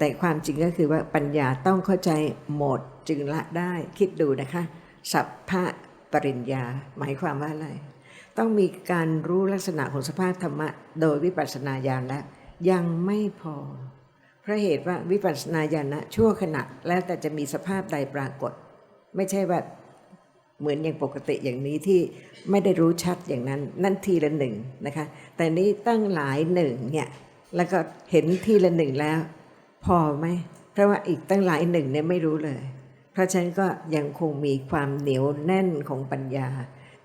แต่ความจริงก็คือว่าปัญญาต้องเข้าใจหมดจึงละได้คิดดูนะคะ สัพพะปริญญา หมายความว่าอะไร ต้องมีการรู้ลักษณะของสภาพธรรมะ โดยวิปัสสนาญาณแล้วยังไม่พอเพราะเหตุว่าวิปัสสนาญาณะชั่วขณะแล้วแต่จะมีสภาพใดปรากฏ ไม่ใช่ว่าเหมือนอย่างปกติอย่างนี้ที่ไม่ได้รู้ชัดอย่างนั้น นั่นทีละหนึ่งนะคะ แต่นี้ตั้งหลายหนึ่งเนี่ยแล้วก็เห็นทีละหนึ่งแล้ว พอไหมเพราะว่าอีกตั้งหลายหนึ่งเนี่ยไม่รู้เลย เพราะฉะนั้นก็ยังคงมีความเหนียวแน่นของปัญญา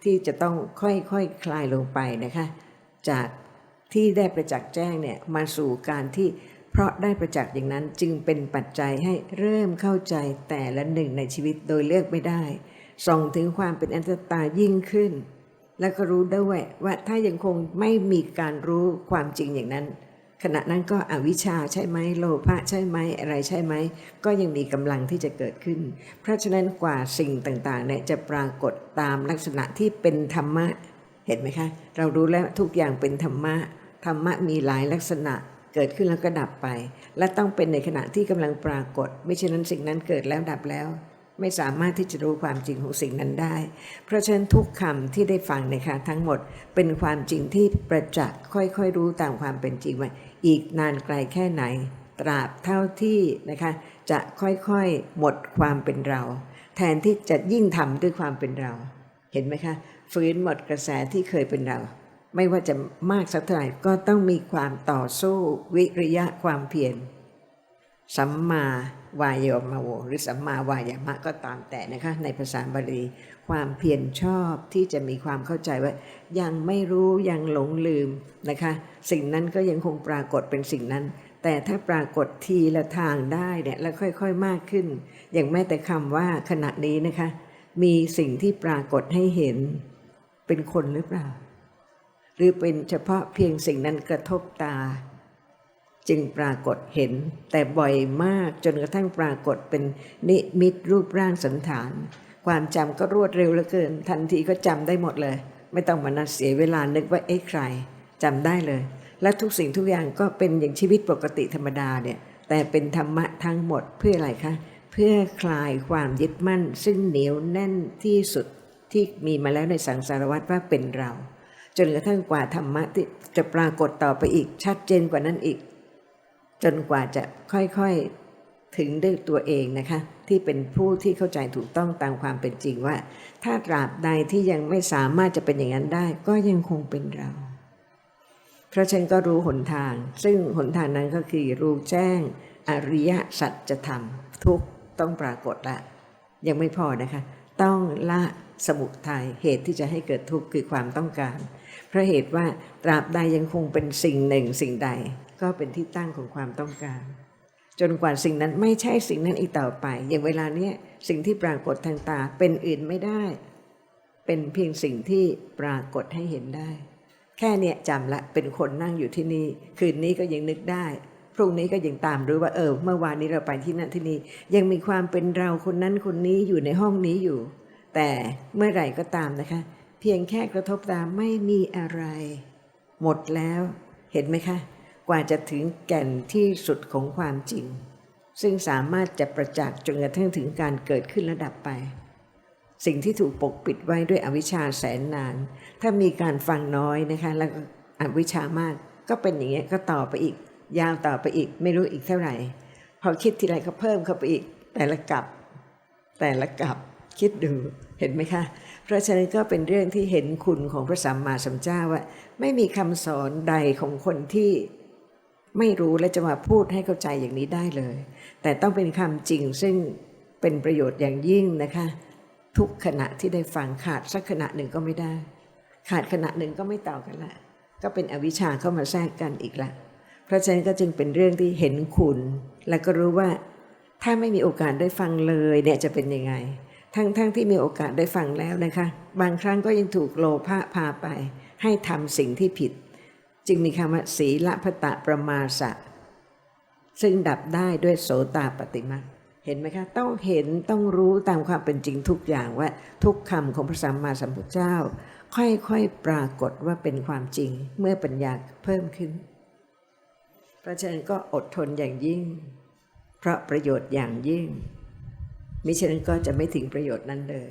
ที่จะต้องค่อยๆคคลายลงไปนะคะ จากที่ได้ประจักษ์แจ้งเนี่ยมาสู่การที่ เพราะได้ประจักษ์อย่างนั้นจึงเป็นปัจจัยให้เริ่มเข้าใจแต่ละหนึ่งในชีวิตโดยเลือกไม่ได้ ส่องถึงความเป็นอันตตายิ่งขึ้น แล้วก็รู้ด้วยว่าถ้ายังคงไม่มีการรู้ความจริงอย่างนั้น ขณะนั้นก็อวิชชาใช่ไหมโลภะใช่ไหมอะไรใช่ไหม ก็ยังมีกำลังที่จะเกิดขึ้น เพราะฉะนั้นกว่าสิ่งต่างๆเนี่ยจะปรากฏตามลักษณะที่เป็นธรรมะเห็นไหมคะ เรารู้แล้วทุกอย่างเป็นธรรมะธรรมะมีหลายลักษณะ เกิดขึ้นแล้วก็ดับไป และต้องเป็นในขณะที่กำลังปรากฏ ไม่เช่นนั้นสิ่งนั้นเกิดแล้วดับแล้ว ไม่สามารถที่จะรู้ความจริงของสิ่งนั้นได้ เพราะฉะนั้นทุกคำที่ได้ฟังนะคะทั้งหมดเป็นความจริงที่ประจักษ์ค่อยๆรู้ตามความเป็นจริงว่าอีกนานไกลแค่ไหน ตราบเท่าที่นะคะจะค่อยๆหมดความเป็นเรา แทนที่จะยิ่งทำด้วยความเป็นเรา เห็นไหมคะฟื้นหมดกระแสที่เคยเป็นเรา ไม่ว่าจะมากสักเท่าไหร่ก็ต้องมีความต่อสู้วิริยะความเพียรสัมมาวายามโวหรือสัมมาวายามะก็ตามแต่นะคะ ในภาษาบาลีความเพียรชอบที่จะมีความเข้าใจว่า ยังไม่รู้ยังหลงลืมนะคะ สิ่งนั้นก็ยังคงปรากฏเป็นสิ่งนั้น แต่ถ้าปรากฏทีละทางได้เนี่ยแล้วค่อยๆมากขึ้น อย่างแม้แต่คำว่าขณะนี้นะคะ มีสิ่งที่ปรากฏให้เห็นเป็นคนหรือเปล่า หรือเป็นเฉพาะเพียงสิ่งนั้นกระทบตา จึงปรากฏเห็น แต่บ่อยมากจนกระทั่งปรากฏเป็นนิมิตรูปร่างสันฐาน ความจำก็รวดเร็วเหลือเกิน ทันทีก็จำได้หมดเลย ไม่ต้องมานัดเสียเวลานึกว่าเอ๊ะใครจำได้เลย และทุกสิ่งทุกอย่างก็เป็นอย่างชีวิตปกติธรรมดาเนี่ยแต่เป็นธรรมะทั้งหมดเพื่ออะไรคะเพื่อคลายความยึดมั่น ซึ่งเหนียวแน่นที่สุดที่มีมาแล้วในสังสารวัฏว่าเป็นเรา จนกระทั่งกว่าธรรมะที่จะปรากฏต่อไปอีกชัดเจนกว่านั้นอีก จนกว่าจะค่อยๆถึงด้วยตัวเองนะคะ ที่เป็นผู้ที่เข้าใจถูกต้องตามความเป็นจริงว่า ถ้าตราบใดที่ยังไม่สามารถจะเป็นอย่างนั้นได้ ก็ยังคงเป็นเรา เพราะฉันก็รู้หนทาง ซึ่งหนทางนั้นก็คือรู้แจ้ง อริยสัจธรรม ทุกต้องปรากฏละยังไม่พอนะคะ ต้องละสมุทัยเหตุที่จะให้เกิดทุกข์คือความต้องการ เพราะเหตุว่าตราบใดยังคงเป็นสิ่งหนึ่งสิ่งใด ก็เป็นที่ตั้งของความต้องการ จนกว่าสิ่งนั้นไม่ใช่สิ่งนั้นอีกต่อไป อย่างเวลาเนี้ยสิ่งที่ปรากฏทางตาเป็นอื่นไม่ได้ เป็นเพียงสิ่งที่ปรากฏให้เห็นได้ แค่เนี้ยจำละเป็นคนนั่งอยู่ที่นี่ คืนนี้ก็ยังนึกได้ พรุ่งนี้ก็ยังตามรู้ว่าเออเมื่อวานนี้เราไปที่นั่นที่นี่ยังมีความเป็นเราคนนั้นคนนี้อยู่ในห้องนี้อยู่ แต่เมื่อไหร่ก็ตามนะคะ เพียงแค่กระทบตาไม่มีอะไร หมดแล้วเห็นไหมคะ กว่าจะถึงแก่นที่สุดของความจริง ซึ่งสามารถจะประจักษ์จนกระทั่งถึงการเกิดขึ้นระดับไปสิ่งที่ถูกปกปิดไว้ด้วยอวิชชาแสนนาน ถ้ามีการฟังน้อยนะคะ แล้วอวิชชามากก็เป็นอย่างเงี้ยก็ต่อไปอีก ยาวต่อไปอีก ไม่รู้อีกเท่าไหร่ พอคิดทีไรก็เพิ่มเข้าไปอีก แต่ละกลับ แต่ละกลับคิดดูเห็นไหมคะ เพราะฉะนั้นก็เป็นเรื่องที่เห็นคุณของพระสัมมาสัมพุทธเจ้าว่า ไม่มีคำสอนใดของคนที่ไม่รู้และจะมาพูดให้เข้าใจอย่างนี้ได้เลย แต่ต้องเป็นคำจริงซึ่งเป็นประโยชน์อย่างยิ่งนะคะ ทุกขณะที่ได้ฟังขาดสักขณะหนึ่งก็ไม่ได้ ขาดขณะหนึ่งก็ไม่ต่อกันละก็เป็นอวิชชาเข้ามาแทรกกันอีกละ เพราะฉะนั้นก็จึงเป็นเรื่องที่เห็นคุณ และก็รู้ว่าถ้าไม่มีโอกาสได้ฟังเลยเนี่ยจะเป็นยังไง ทั้งๆทที่มีโอกาสได้ฟังแล้วนะคะ บางครั้งก็ยังถูกโลภะพาไป ให้ทำสิ่งที่ผิด จึงมีคำว่าศีละพตะประมาสะ ซึ่งดับได้ด้วยโสตาปฏิมาเห็นไหมคะ ต้องเห็นต้องรู้ตามความเป็นจริงทุกอย่างว่าทุกคำของพระสัมมาสัมพุทธเจ้า ค่อยๆปรากฏว่าเป็นความจริงเมื่อปัญญาเพิ่มขึ้น เพราะฉะนั้นก็อดทนอย่างยิ่ง เพราะประโยชน์อย่างยิ่ง มิฉะนั้นก็จะไม่ถึงประโยชน์นั้นเลย